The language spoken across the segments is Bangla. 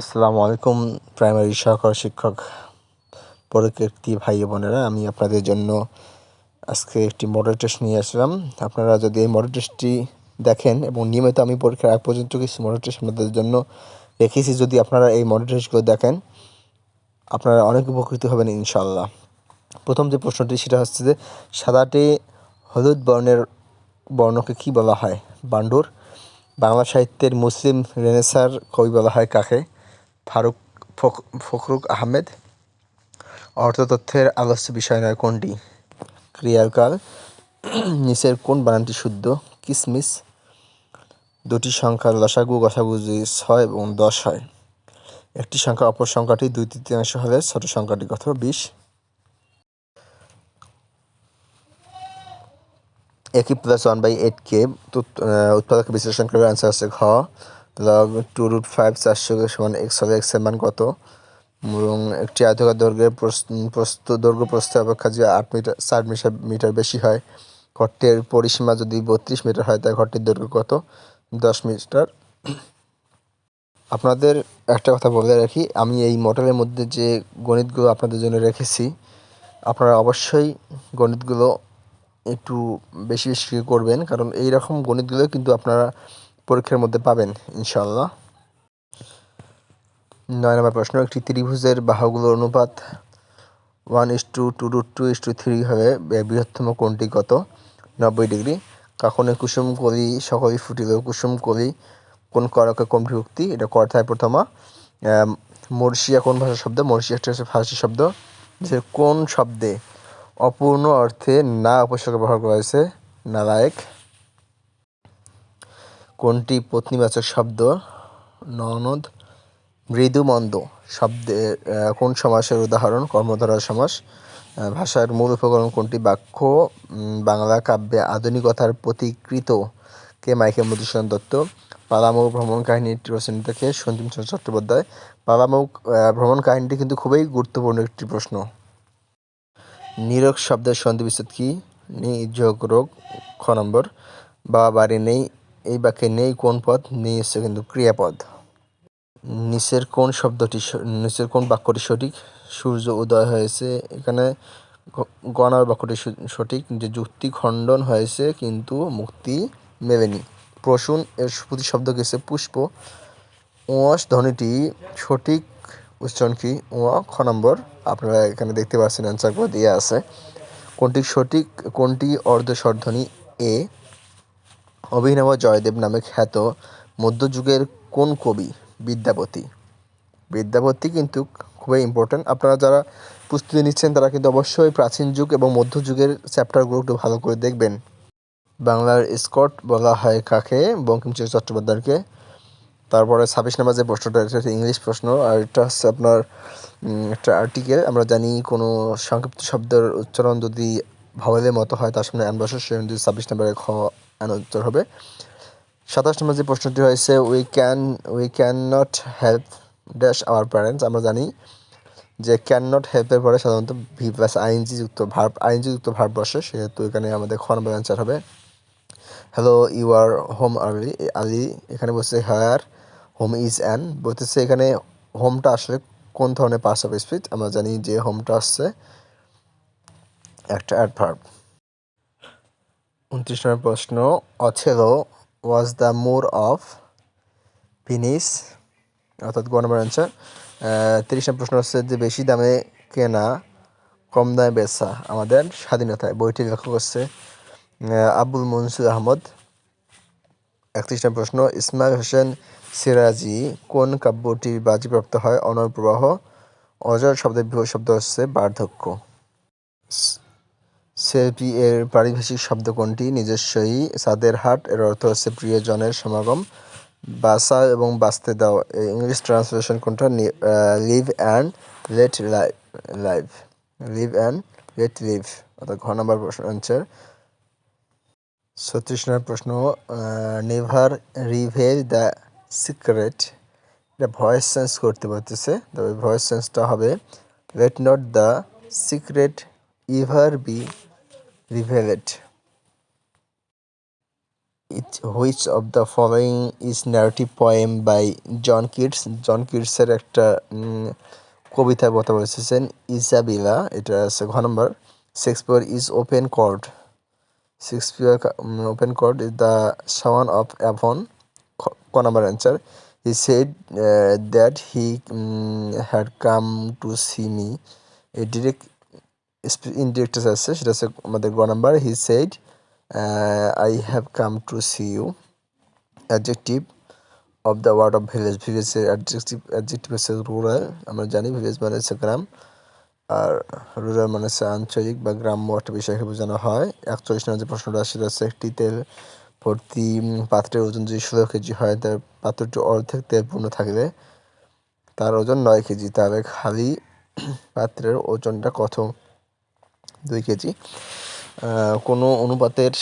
আসসালামু আলাইকুম, প্রাইমারি সহকারী শিক্ষক পরীক্ষার্থী ভাই বোনেরা। আমি আপনাদের জন্য আজকে একটি মডেল টেস্ট নিয়ে আসলাম। আপনারা যদি এই মডেল টেস্টটি দেখেন এবং নিয়মিত আমি পরীক্ষার আগ পর্যন্ত কিছু মডেল টেস্ট আপনাদের জন্য রেখেছি, যদি আপনারা এই মডেল টেস্টগুলো দেখেন, আপনারা অনেক উপকৃত হবেন ইনশাল্লাহ প্রথম যে প্রশ্নটি, সেটা হচ্ছে যে, সাদাটে হলুদ বর্ণের বর্ণকে কি বলা হয়? বান্ডুর। বাংলা সাহিত্যের মুসলিম রেনেসার কবি বলা হয় কাকে? ফারুক ফখরুক আহমেদ। অর্থতথ্যের আলোচ্য বিষয় নয় কোনটি? ক্রিয়াকাল নিচের কোন বানানটি শুদ্ধ? কিসমিস, দুটি সংখ্যার লসাগু গসাগু যদি ছয় এবং দশ হয়। একটি সংখ্যা অপর সংখ্যাটি দুই তৃতীয়াংশ হলে ছোট সংখ্যাটি কত? বিশ। একই প্লাস ওয়ান বাই এইট কে উৎপাদক বিশ্লেষণ করে আনসার আছে ঘ। লগ টু রুট ফাইভ চারশো সমান এক্স হলে এক্সের মান কত? এবং একটি আয়তকার দৈর্ঘ্যের প্রস্ত দৈর্ঘ্য প্রস্থ অপেক্ষা যে আট মিটার, চার মিটার মিটার বেশি হয়, ঘরটির পরিসীমা যদি বত্রিশ মিটার হয় তাই ঘরটির দৈর্ঘ্য কত? দশ মিটার। আপনাদের একটা কথা বলে রাখি, আমি এই মডেলের মধ্যে যে গণিতগুলো আপনাদের জন্য রেখেছি, আপনারা অবশ্যই গণিতগুলো একটু বেশি বেশি করবেন, কারণ এই রকম গণিতগুলো কিন্তু আপনারা পরীক্ষার মধ্যে পাবেন ইনশাল্লাহ নয় নম্বর প্রশ্ন, একটি ত্রিভুজের বাহুগুলোর অনুপাত one is two two two two is two three হবে বৃহত্তম কোনটি কত? নব্বই ডিগ্রি। কাকনে কুসুম কলি সকলই ফুটিল কুসুম কলি কোন করকে কোন বিভক্তি? এটা কর্থায় প্রথমা। মর্শিয়া কোন ভাষার শব্দ? মর্শিয়া একটা হচ্ছে ফার্সি শব্দ, যে কোন শব্দে অপূর্ণ অর্থে না উপসর্গ ব্যবহার করা হয়েছে, নালায়েক। কোনটি পত্নীবাচক শব্দ? ননদ মৃদু মন্দ শব্দের কোন সমাসের উদাহরণ? কর্মধারার সমাস ভাষার মূল উপকরণ কোনটি? বাক্য বাংলা কাব্যে আধুনিকতার প্রতিকৃত কে? মাইকে মধুসূদন দত্ত। পালামৌ ভ্রমণ কাহিনীটি রচনিত কে সন্দীপ চট্টোপাধ্যায়। পালামৌ ভ্রমণ কাহিনীটি কিন্তু খুবই গুরুত্বপূর্ণ একটি প্রশ্ন। নিরোগ শব্দের সন্ধি বিচ্ছেদ কি? নিযোগ রোগ, খ নম্বর। বাবা বাড়ি নেই এই বাক্যে নেই কোন পদ, নেই হচ্ছে কিন্তু ক্রিয়াপদ। নিচের কোন শব্দটি নিচের কোন বাক্যটি সঠিক? সূর্য উদয় হয়েছে এখানে। গণার বাক্যটি সঠিক। যে যুক্তি খণ্ডন হয়েছে কিন্তু মুক্তি মেলেনি। প্রসূন এর প্রতি শব্দ গেছে পুষ্প। ওয়াস ধ্বনিটি সঠিক উচ্চারণ কি? ওয়া খ নম্বর। আপনারা এখানে দেখতে পাচ্ছেন অ্যান্সার করে দিয়ে আছে। কোনটি সঠিক, কোনটি অর্ধস্বরধ্বনি এ? অভিনব জয়দেব নামে খ্যাত মধ্যযুগের কোন কবি? বিদ্যাপতি। বিদ্যাপতি কিন্তু খুবই ইম্পর্ট্যান্ট আপনারা যারা প্রস্তুতি নিচ্ছেন, তারা কিন্তু অবশ্যই প্রাচীন যুগ এবং মধ্যযুগের চ্যাপ্টারগুলো একটু ভালো করে দেখবেন। বাংলার স্কট বলা হয় কাকে? বঙ্কিমচন্দ্র চট্টোপাধ্যায়কে। তারপরে ছাব্বিশ নম্বর যে প্রশ্নটা, এটা হচ্ছে ইংলিশ প্রশ্ন, আর এটা হচ্ছে আপনার একটা আর্টিকেল আমরা জানি কোনো সংক্ষিপ্ত শব্দের উচ্চারণ যদি ভাওয়েলের মতো হয়, তার সামনে অ্যান বসে যদি ছাব্বিশ নম্বরে খ অ্যান উত্তর হবে। সাতাশ নম্বর যে প্রশ্নটি হয়েছে we can we can not help dash our parents আমরা জানি যে ক্যান নট হেল্পের পরে সাধারণত ভি প্লাস আইএনজি যুক্ত ভার্ব আইএনজি যুক্ত ভার্ব বসে, সেহেতু এখানে আমাদের খ নম্বর অ্যান্সার হবে। Hello you are home early Ali এখানে বলছে হায়ার হোম ইজ অ্যান বলতেছে এখানে হোমটা আসলে কোন ধরনের পাস অফ স্পিচ আমরা জানি যে হোমটা আসছে একটা অ্যাডভার্ব উনত্রিশ নম্বর প্রশ্ন Othello was the moor of Venice অর্থাৎ গ নম্বর অ্যান্সার তিরিশ নম্বর প্রশ্ন হচ্ছে যে বেশি দামে কেনা, কম দামে বেচা আমাদের স্বাধীনতায়। বইটি লেখক হচ্ছে আবুল মনসুর আহমদ। একত্রিশ নম্বর প্রশ্ন, ইসমাইল হোসেন সিরাজি কোন কাব্যটি বাজিপ্রাপ্ত হয়? অনর প্রবাহ, অজর শব্দের বিভব শব্দ হচ্ছে বার্ধক্য। সেলফি এর পারিভাষিক শব্দ কোনটি? নিজস্বই সাদের হাট, এর অর্থ হচ্ছে প্রিয়জনের সমাগম। বাসা এবং বাঁচতে দাও ইংলিশ ট্রান্সলেশন কোনটা? Live and let live live and let live, অর্থাৎ ঘ নম্বর প্রশ্ন, অ্যান্সার। ছত্রিশ নম্বর প্রশ্ন নেভার রিভেল দ্য সিক্রেট। এটা ভয়েস চেঞ্জ করতে পারতেছে, তবে ভয়েস চেঞ্জটা হবে, let not the secret ever be. Revealed it which of the following is narrative poem by John Keats John কিডসের একটা উম, কবিতার কথা বলেছেন ইজাবিলা এটা আছে ঘ নম্বর। Shakespeare is open court Shakespeare open court is the swan of Avon ক নম্বর answer he said that he had come to see me a direct indirect আছে সেটা হচ্ছে আমাদের গ number he said I have come to see you adjective of the word of village ভিলেজের adjective adjective হচ্ছে রুরাল আমরা জানি ভিলেজ মানে হচ্ছে গ্রাম, আর রুরাল মানে হচ্ছে আঞ্চলিক বা গ্রাম্য একটা বিষয়কে বোঝানো হয়। একচল্লিশ নম্বর যে প্রশ্নটা সেটা হচ্ছে একটি তেল ভর্তি পাত্রের ওজন যদি ষোলো কেজি হয় তার পাত্রটি অর্ধেক তেল পূর্ণ থাকলে তার ওজন নয় কেজি। তাহলে খালি পাত্রের ওজনটা কত দুই কেজি। কোনো অনুপাতের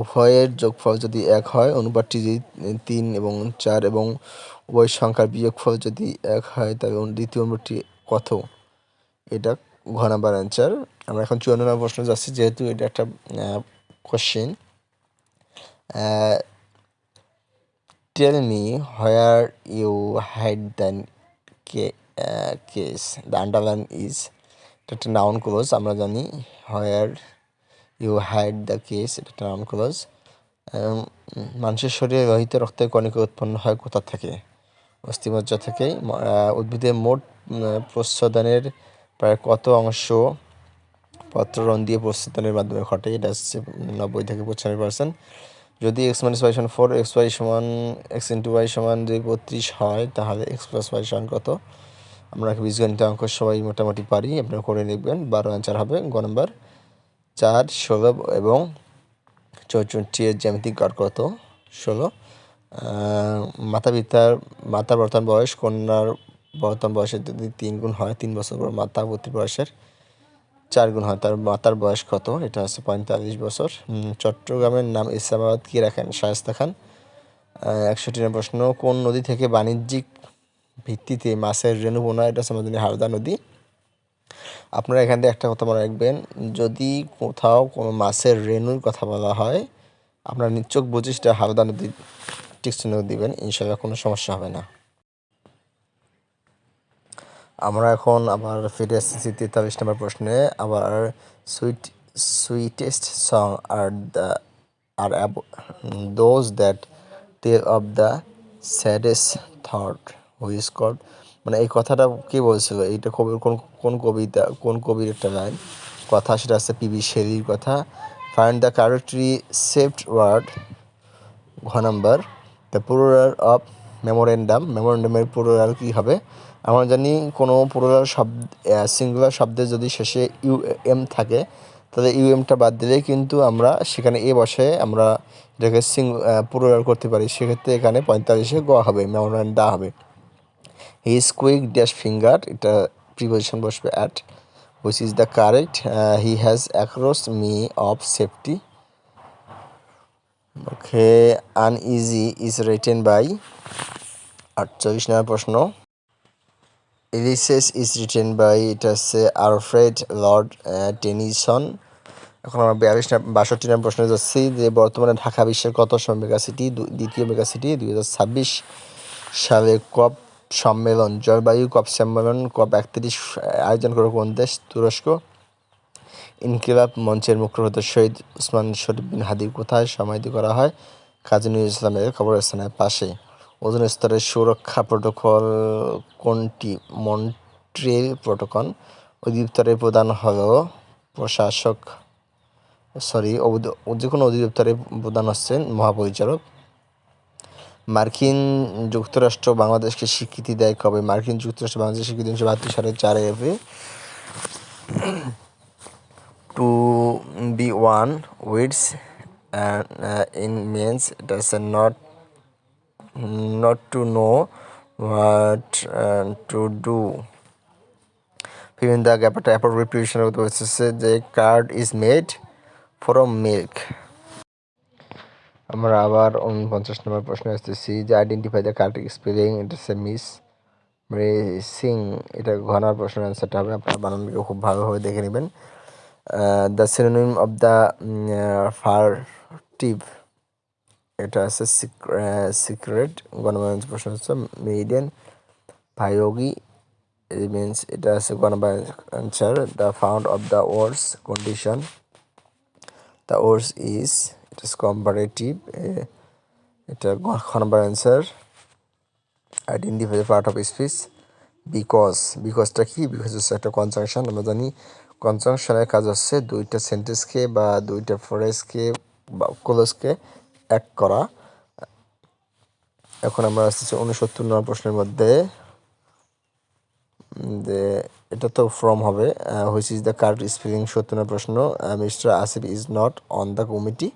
উভয়ের যোগফল যদি এক হয়, অনুপাতটি যদি তিন এবং চার এবং উভয় সংখ্যার বিয়োগফল যদি এক হয় তবে দ্বিতীয় অনুপাতটি কত? এটা ঘ নাম্বার অ্যান্সার আমরা এখন চুয়ান্ন নম্বর প্রশ্ন যাচ্ছি, যেহেতু এটা একটা question tell me where you hide then K case the underline is একটা নাউন ক্লোজ আমরা জানি where you hide the case এটা একটা নাউন ক্লোজ মানুষের শরীরে লোহিত রক্তের কণিকা উৎপন্ন হয় কোথা থেকে? অস্থিমজ্জা আহ, উদ্ভিদের মোট প্রচ্ছদানের প্রায় কত অংশ পত্ররণ দিয়ে প্রস্তুতনের মাধ্যমে ঘটে? এটা হচ্ছে নব্বই থেকে পঁচানব্বই পার্সেন্ট যদি এক্স মাইনাস ওয়াই সমান ফোর এক্স ওয়াই সমান এক্স ইন্টু ওয়াই সমান যদি বত্রিশ হয় তাহলে এক্স প্লাস ওয়াই সমান কত? আমরা বীজগণিত অঙ্ক সবাই মোটামুটি পারি, আপনারা করে দেখবেন। বারো অ্যান্সার হবে, গ নম্বর চার, ষোলো এবং চৌষট্টি এর জ্যামিতিক গড় কত? ষোলো। মাতা পিতার মাতার বর্তমান বয়স, কন্যার বর্তমান বয়সের যদি তিন গুণ হয়, তিন বছর পর মাতা ভর্তি বয়সের চার গুণ হয়, তার মাতার বয়স কত? এটা হচ্ছে পঁয়তাল্লিশ বছর। চট্টগ্রামের নাম ইসলামাবাদ কী রাখেন? শায়েস্তা খান। একষট্টি নম্বর প্রশ্ন, কোন নদী থেকে বাণিজ্যিক ভিত্তিতে মাছের রেণু বোনা এটা হচ্ছে আমাদের হাওদা নদী। আপনারা এখান থেকে একটা কথা মনে রাখবেন, যদি কোথাও কোনো মাছের রেণুর কথা বলা হয়, আপনারা নিশ্চোখ বুঝে সেটা হাওদা নদী টিক চিহ্ন দিবেন ইনশাল্লাহ কোনো সমস্যা হবে না। আমরা এখন আবার ফিরে এসেছি তেতাল্লিশ নম্বর প্রশ্নে, আবার sweet sweetest song are the are those that tell of the saddest thought who's কড মানে এই কথাটা কে বলছিল? এইটা কবির কোন কোন কবিতা, কোন কবির একটা লাইন? কথা সেটা হচ্ছে পিবি শেলির কথা। Find the correctly spelt word ঘ number the plural of memorandum মেমোরেন্ডামের plural কী হবে? আমরা জানি কোনো প্লুরাল শব্দ সিঙ্গুলার শব্দে যদি শেষে ইউ এম থাকে, তাহলে ইউ এমটা বাদ দিলে কিন্তু আমরা সেখানে এ বসে আমরা এটাকে সিং প্লুরাল করতে পারি। সেক্ষেত্রে এখানে পঁয়তাল্লিশে গ হবে মেমোরেন্ডা হবে। ইজ কুইক ড্যাশ ফিঙ্গার এটা প্রিপোজিশন বসবে at which is the correct he has across me of safety okay uneasy is written by আটচল্লিশ নম্বর প্রশ্ন। এলিসেস ইজ রিটেন বাই এটা হচ্ছে আলফ্রেড লর্ড টেনিসন এখন আমরা বিয়াল্লিশ বাষট্টি প্রশ্নে যাচ্ছি যে বর্তমানে ঢাকা বিশ্বের কত মেগা সিটি? দ্বিতীয় মেগা সিটি দুই হাজার ছাব্বিশ সালে কপ সম্মেলন, জলবায়ু কপ সম্মেলন, কপ একত্রিশ আয়োজন করে কোন দেশ? তুরস্ক। ইনকিলাব মঞ্চের মুখ্য প্রধান শহীদ উসমান শরীফ বিন হাদি কোথায়? সমাহিত করা হয় কাজী নজরুল ইসলামের কবরস্থানের পাশে। ওজন স্তরের সুরক্ষা প্রোটোকল কোনটি? Montreal protocol. অধিদপ্তরের প্রধান হলো প্রশাসক, সরি যে কোনো অধিদপ্তরের প্রধান হচ্ছেন মহাপরিচালক। মার্কিন যুক্তরাষ্ট্র বাংলাদেশকে স্বীকৃতি দেয় কবে? মার্কিন যুক্তরাষ্ট্র বাংলাদেশকে স্বীকৃতি উনিশশো বাহাত্তর সালের চার এফে two B one weeds it is not not to know what uh, to do. বিভিন্ন জায়গায় একটা অ্যাপ্রোপ্রিয়েট প্রিপারেশনের হচ্ছে যে curd is made from milk আমরা আবার উনপঞ্চাশ নম্বর প্রশ্ন আসতেছি যে আইডেন্টিফাই দ্য কারেক্ট স্পেলিং এটা হচ্ছে মিস সিং এটা ঘনার প্রশ্নের অ্যান্সারটা হবে, আপনার বানানকে খুব ভালোভাবে দেখে নেবেন। The synonym of the furtive এটা আছে সিক্রেট গণবাণিজ্য প্রশ্ন হচ্ছে মেইডেন ভায়োগি মিনস এটা আছে গণবাণিজ্য answer the found of the words condition the words is it is comparative এটা answer identify part of speech because বিকজটা কি? বিকজ হচ্ছে একটা কনজাংশন আমরা জানি কনজাংশনের কাজ হচ্ছে দুইটা সেন্টেন্সকে বা দুইটা ফ্রেজকে বা ক্লোজকে এক করা। এখন আমরা আসতেছি উনসত্তর নম্বর প্রশ্নের মধ্যে। যে এটা তো ফ্রম হবে which is the correct spelling সত্তর নম্বর প্রশ্ন mister Asif is not on the committee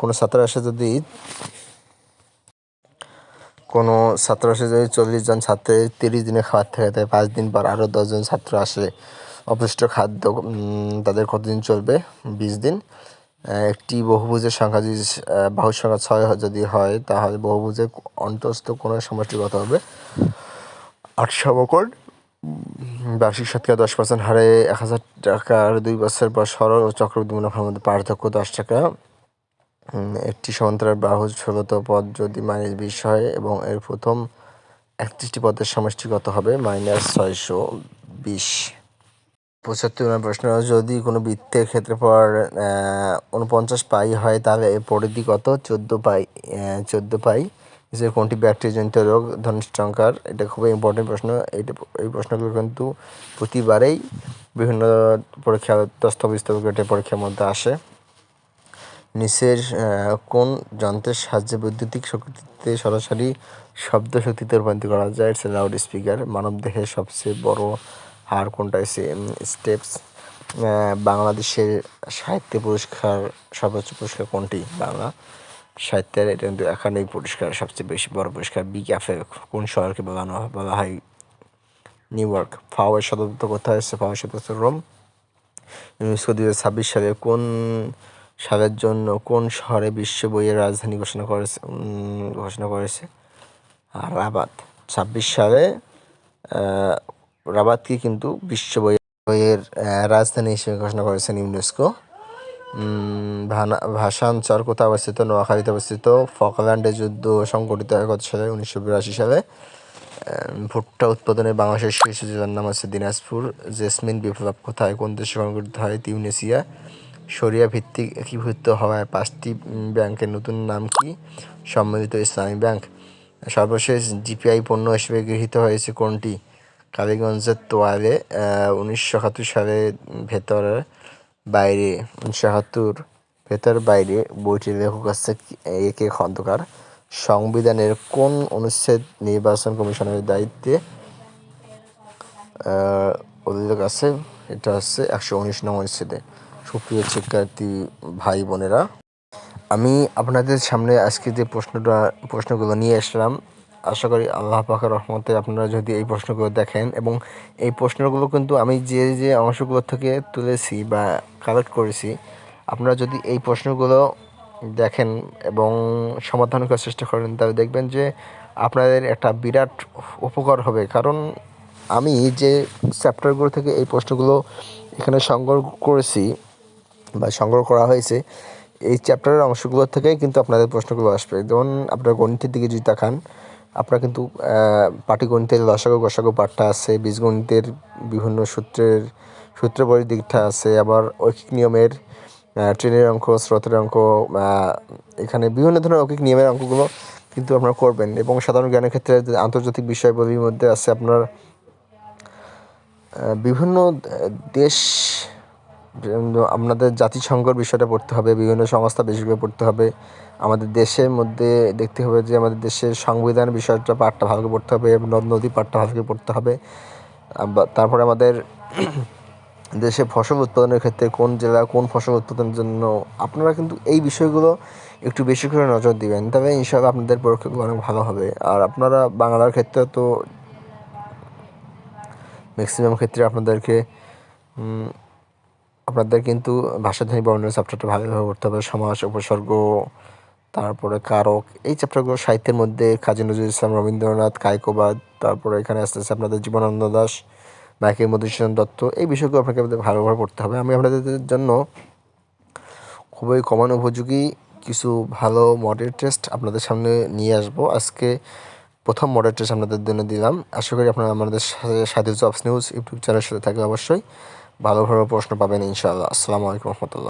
কোনো ছাত্র আসে যদি কোনো ছাত্র আসে যদি চল্লিশ জন ছাত্রের তিরিশ দিনে খাবার থেকে থাকে পাঁচ দিন পর আরও দশজন ছাত্র আসে, অপৃষ্ট খাদ্য তাদের কতদিন চলবে? বিশ দিন। একটি বহুভুজের সংখ্যা যদি বাহু সংখ্যা ছয় যদি হয়, তাহলে বহুভুজের অন্তস্থ কোনো সমষ্টি কত হবে। আট সমকোণ। বার্ষিক শতকরা দশ পার্সেন্ট হারে এক হাজার টাকার দুই বছর পর সরল ও চক্রবৃদ্ধি মুনাফার মধ্যে পার্থক্য দশ টাকা। একটি সমান্তরাল বাহু ষোলোতম পদ যদি মাইনাস বিশ হয় এবং এর প্রথম একত্রিশটি পদের সমষ্টি কত হবে মাইনাস ছয়শো বিশ। পঁচাত্তর প্রশ্ন, যদি কোনো বৃত্তের ক্ষেত্রফল উনপঞ্চাশ পাই হয়, তাহলে এর পরিধি কত? চোদ্দ পাই চোদ্দ পাই। যে কোনটি? ব্যাকটেরিয়াজনিত রোগ ধনিষ্ঠঙ্কার এটা খুবই ইম্পর্টেন্ট প্রশ্ন। এইটা, এই প্রশ্নগুলো কিন্তু প্রতিবারেই বিভিন্ন পরীক্ষা দস্তাবিস্তব পরীক্ষার মধ্যে আসে। নিচের কোন যন্ত্রের সাহায্যে বৈদ্যুতিক শক্তিতে সরাসরি শব্দ শক্তিতে রূপান্তরিত করা যায়? ইটস লাউড স্পিকার মানবদেহের সবচেয়ে বড় হার কোনটা? স্টেপস বাংলাদেশের সাহিত্য পুরস্কার, সর্বোচ্চ পুরস্কার কোনটি? বাংলা সাহিত্যের, এটা কিন্তু একাডেমি পুরস্কার, সবচেয়ে বেশি বড় পুরস্কার। বি ক্যাফে কোন শহরকে বলানো বলা হয়? নিউ ইয়র্ক ফাওয়ার সদর কোথায়? এসেছে ফাওয়ার সদর রোম। দু হাজার ছাব্বিশ সালে কোন সালের জন্য কোন শহরে বিশ্ব বইয়ের রাজধানী ঘোষণা করেছে ঘোষণা করেছে? আর রাবাত। ছাব্বিশ সালে রাবাতকে কিন্তু বিশ্ব বইয়ের রাজধানী হিসেবে ঘোষণা করেছেন ইউনেস্কো। ভাষাঞ্চর কোথায় অবস্থিত, নোয়াখালীতে অবস্থিত, ফকল্যান্ডে যুদ্ধ সংগঠিত হয় কত সালে, উনিশশো বিরাশি সালে। ভুট্টা উৎপাদনে বাংলাদেশের শীর্ষ জেলার নাম আছে দিনাজপুর। জেসমিন বিপ্লব কোথায়? কোন দেশে সংগঠিত হয়? তিউনেসিয়া সরিয়া ভিত্তিক একীভূত হওয়ায় পাঁচটি ব্যাংকের নতুন নাম কি? সম্মিলিত ইসলামী ব্যাংক। সর্বশেষ জিপিআই পণ্য হিসেবে গৃহীত হয়েছে কোনটি? কালীগঞ্জের তোয়ালে উনিশশো একাত্তর সালে ভেতর বাইরে, উনিশশো একাত্তর ভেতর বাইরে বইটির লেখক আছে এ কে খন্দকার। সংবিধানের কোন অনুচ্ছেদ নির্বাচন কমিশনের দায়িত্বে উল্লেখ আছে? এটা হচ্ছে একশো উনিশ নং অনুচ্ছেদে। সুপ্রিয় শিক্ষার্থী ভাই বোনেরা, আমি আপনাদের সামনে আজকে যে প্রশ্নটা, প্রশ্নগুলো নিয়ে আসলাম, আশা করি আল্লাহ পাকের রহমতে আপনারা যদি এই প্রশ্নগুলো দেখেন এবং এই প্রশ্নগুলো কিন্তু আমি যে যে অংশগুলো থেকে তুলেছি বা কালেক্ট করেছি, আপনারা যদি এই প্রশ্নগুলো দেখেন এবং সমাধান করার চেষ্টা করেন, তাহলে দেখবেন যে আপনাদের একটা বিরাট উপকার হবে। কারণ আমি যে চ্যাপ্টারগুলো থেকে এই প্রশ্নগুলো এখানে সংগ্রহ করেছি বা সংগ্রহ করা হয়েছে, এই চ্যাপ্টারের অংশগুলোর থেকেই কিন্তু আপনাদের প্রশ্নগুলো আসবে। যেমন আপনার গণিতের দিকে যদি তাকান, আপনার কিন্তু পাটিগণিতের লসাগু গসাগু পাঠটা আছে, বীজগণিতের বিভিন্ন সূত্রের সূত্রপরির দিকটা আছে, আবার ঐকিক নিয়মের ট্রেনের অঙ্ক, স্রোতের অঙ্ক এখানে বিভিন্ন ধরনের ঐকিক নিয়মের অঙ্কগুলো কিন্তু আপনারা করবেন। এবং সাধারণ জ্ঞানের ক্ষেত্রে আন্তর্জাতিক বিষয়গুলির মধ্যে আছে আপনার বিভিন্ন দেশ আপনাদের জাতিসংঘর বিষয়টা পড়তে হবে, বিভিন্ন সংস্থা বিষয়গুলো পড়তে হবে। আমাদের দেশের মধ্যে দেখতে হবে যে আমাদের দেশের সংবিধান বিষয়টা পাঠটা ভালো করে পড়তে হবে, নদ, নদী পাঠটা ভালো করে পড়তে হবে। তারপরে আমাদের দেশে ফসল উৎপাদনের ক্ষেত্রে কোন জেলা কোন ফসল উৎপাদনের জন্য আপনারা কিন্তু এই বিষয়গুলো একটু বেশি করে নজর দিবেন। তবে ইনশাআল্লাহ আপনাদের পরীক্ষাগুলো অনেক ভালো হবে। আর আপনারা বাংলার ক্ষেত্রে তো ম্যাক্সিমাম ক্ষেত্রে আপনাদেরকে আপনাদের কিন্তু ভাষাধ্বনি বর্ণের চ্যাপ্টারটা ভালোভাবে পড়তে হবে। সমাজ, উপসর্গ, তারপরে কারক, এই চ্যাপ্টারগুলো সাহিত্যের মধ্যে কাজী নজরুল ইসলাম, রবীন্দ্রনাথ, কায়কোবাদ, তারপরে এখানে আসতে আসতে আপনাদের জীবনানন্দ দাস, মাইকেল মধুসূদন দত্ত, এই বিষয়গুলো আপনাকে আমাদের ভালোভাবে পড়তে হবে। আমি আপনাদের জন্য খুবই কমন উপযোগী কিছু ভালো মডেল টেস্ট আপনাদের সামনে নিয়ে আসব। আজকে প্রথম মডেল টেস্ট আপনাদের জন্য দিলাম। আশা করি আপনারা আমাদের সাথে সাথে জবস নিউজ ইউটিউব চ্যানেলের সাথে থাকবে অবশ্যই। ভালো ভালো প্রশ্ন পাবেন ইনশাআল্লাহ। আসসালামু আলাইকুম রহমতুল্লাহ।